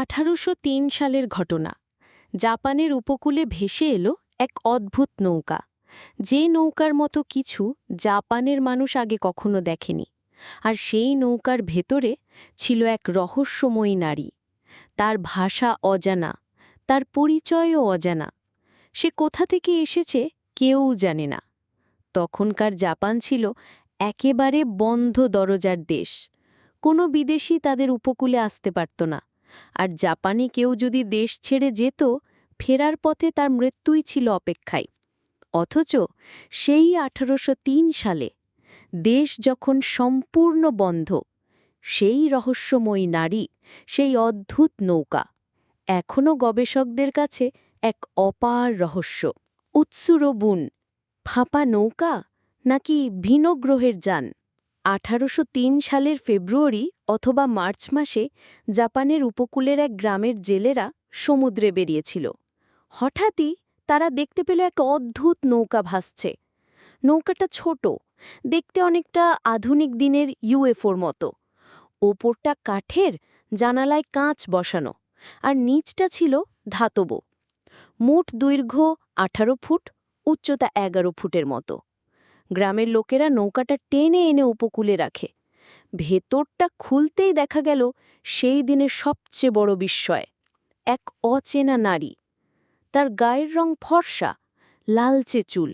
আঠারোশো তিন সালের ঘটনা। জাপানের উপকূলে ভেসে এলো এক অদ্ভুত নৌকা। যে নৌকার মতো কিছু জাপানের মানুষ আগে কখনো দেখেনি। আর সেই নৌকার ভেতরে ছিল এক রহস্যময়ী নারী। তার ভাষা অজানা, তার পরিচয়ও অজানা। সে কোথা থেকে এসেছে কেউ জানে না। তখনকার জাপান ছিল একেবারে বন্ধ দরজার দেশ। কোনো বিদেশি তাদের উপকূলে আসতে পারত না। আর জাপানি কেউ যদি দেশ ছেড়ে যেত, ফেরার পথে তার মৃত্যুই ছিল অপেক্ষায়। অথচ সেই আঠারোশ তিন সালে দেশ যখন সম্পূর্ণ বন্ধ, সেই রহস্যময়ী নারী, সেই অদ্ভুত নৌকা এখনও গবেষকদের কাছে এক অপার রহস্য। উৎসুরো বুন, ফাঁপা নৌকা নাকি ভিন্ন গ্রহের যান? আঠারোশো তিন সালের ফেব্রুয়ারি অথবা মার্চ মাসে জাপানের উপকূলের এক গ্রামের জেলেরা সমুদ্রে বেরিয়েছিল। হঠাৎই তারা দেখতে পেল এক অদ্ভুত নৌকা ভাসছে। নৌকাটা ছোট, দেখতে অনেকটা আধুনিক দিনের ইউএফওর মতো। ওপরটা কাঠের, জানালায় কাঁচ বসানো, আর নিচটা ছিল ধাতব। মোট দৈর্ঘ্য আঠারো ফুট, উচ্চতা এগারো ফুটের মতো। গ্রামের লোকেরা নৌকাটা টেনে এনে উপকূলে রাখে। ভেতরটা খুলতেই দেখা গেল সেই দিনের সবচেয়ে বড় বিস্ময়। এক অচেনা নারী। তার গায়ের রং ফর্সা, লালচে চুল।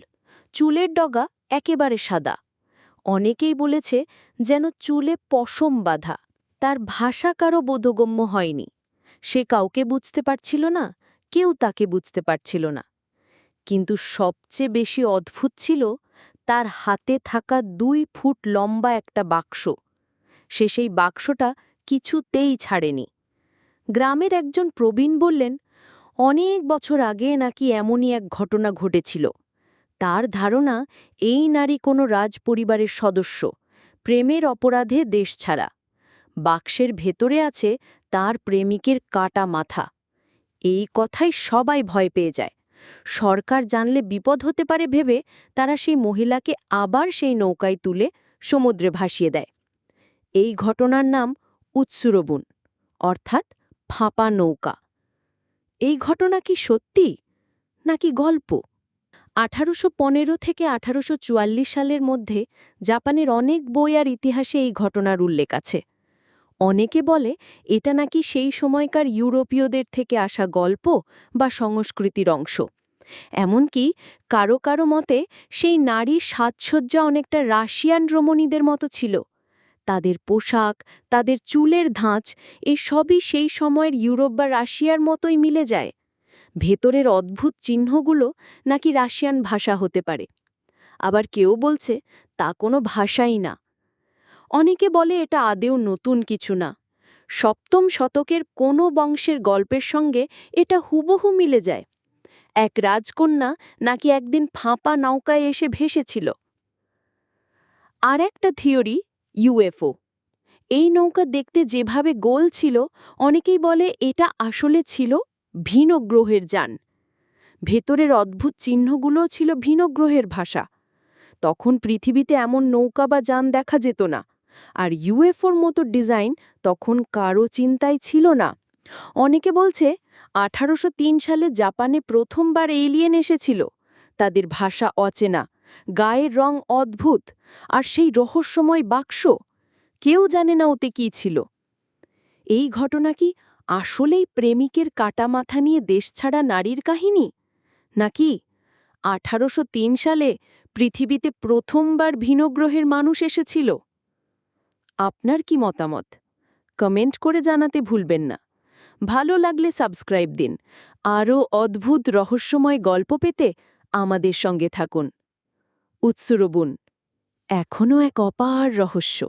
চুলের ডগা একেবারে সাদা। অনেকেই বলেছে যেন চুলে পশম বাঁধা। তার ভাষা কারও বোধগম্য হয়নি। সে কাউকে বুঝতে পারছিল না, কেউ তাকে বুঝতে পারছিল না। কিন্তু সবচেয়ে বেশি অদ্ভুত ছিল তার হাতে থাকা দুই ফুট লম্বা একটা বাক্স। সে সেই বাক্সটা কিছুতেই ছাড়েনি। গ্রামের একজন প্রবীণ বললেন, অনেক বছর আগে নাকি এমনই এক ঘটনা ঘটেছিল। তার ধারণা, এই নারী কোনো রাজ পরিবারের সদস্য, প্রেমের অপরাধে দেশ ছাড়া। বাক্সের ভেতরে আছে তার প্রেমিকের কাটা মাথা। এই কথাই সবাই ভয় পেয়ে যায়। সরকার জানলে বিপদ হতে পারে ভেবে তারা সেই মহিলাকে আবার সেই নৌকায় তুলে সমুদ্রে ভাসিয়ে দেয়। এই ঘটনার নাম উৎসুরবুন, অর্থাৎ ফাঁপা নৌকা। এই ঘটনা কি সত্যি নাকি গল্প? আঠারোশ পনেরো থেকে আঠারোশ চুয়াল্লিশ সালের মধ্যে জাপানের অনেক বই আর ইতিহাসে এই ঘটনার উল্লেখ আছে। অনেকে বলে, এটা নাকি সেই সময়কার ইউরোপীয়দের থেকে আসা গল্প বা সংস্কৃতির অংশ? এমনকি কারও কারও মতে, সেই নারীর সাজসজ্জা অনেকটা রাশিয়ান রমণীদের মতো ছিল। তাদের পোশাক, তাদের চুলের ধাঁচ, এ সবই সেই সময়ের ইউরোপ বা রাশিয়ার মতোই মিলে যায়। ভেতরের অদ্ভুত চিহ্নগুলো নাকি রাশিয়ান ভাষা হতে পারে। আবার কেউ বলছে, তা কোনো ভাষাই না। অনেকে বলে এটা আদেও নতুন কিছু না। সপ্তম শতকের কোনো বংশের গল্পের সঙ্গে এটা হুবহু মিলে যায়। এক রাজকন্যা নাকি একদিন ফাঁপা নৌকায় এসে ভেসেছিল। আর একটা থিওরি, ইউএফও। এই নৌকা দেখতে যেভাবে গোল ছিল, অনেকেই বলে এটা আসলে ছিল ভিন গ্রহের যান। ভেতরের অদ্ভুত চিহ্নগুলোও ছিল ভিন গ্রহের ভাষা। তখন পৃথিবীতে এমন নৌকা বা যান দেখা যেত না। আর ইউএফওর মতো ডিজাইন তখন কারও চিন্তায় ছিল না। অনেকে বলছে, আঠারোশ তিন সালে জাপানে প্রথমবার এলিয়েন এসেছিল। তাদের ভাষা অচেনা, গায়ের রং অদ্ভুত আর সেই রহস্যময় বাক্স। কেউ জানে না ওতে কি ছিল। এই ঘটনা কি আসলেই প্রেমিকের কাটা মাথা নিয়ে দেশ ছাড়া নারীর কাহিনী? নাকি আঠারোশো তিন সালে পৃথিবীতে প্রথমবার ভিনগ্রহের মানুষ এসেছিল? আপনার কি মতামত? কমেন্ট করে জানাতে ভুলবেন না। ভালো লাগলে সাবস্ক্রাইব দিন। আরও অদ্ভুত রহস্যময় গল্প পেতে আমাদের সঙ্গে থাকুন। উৎসুরবুন, এখনও এক অপার রহস্য।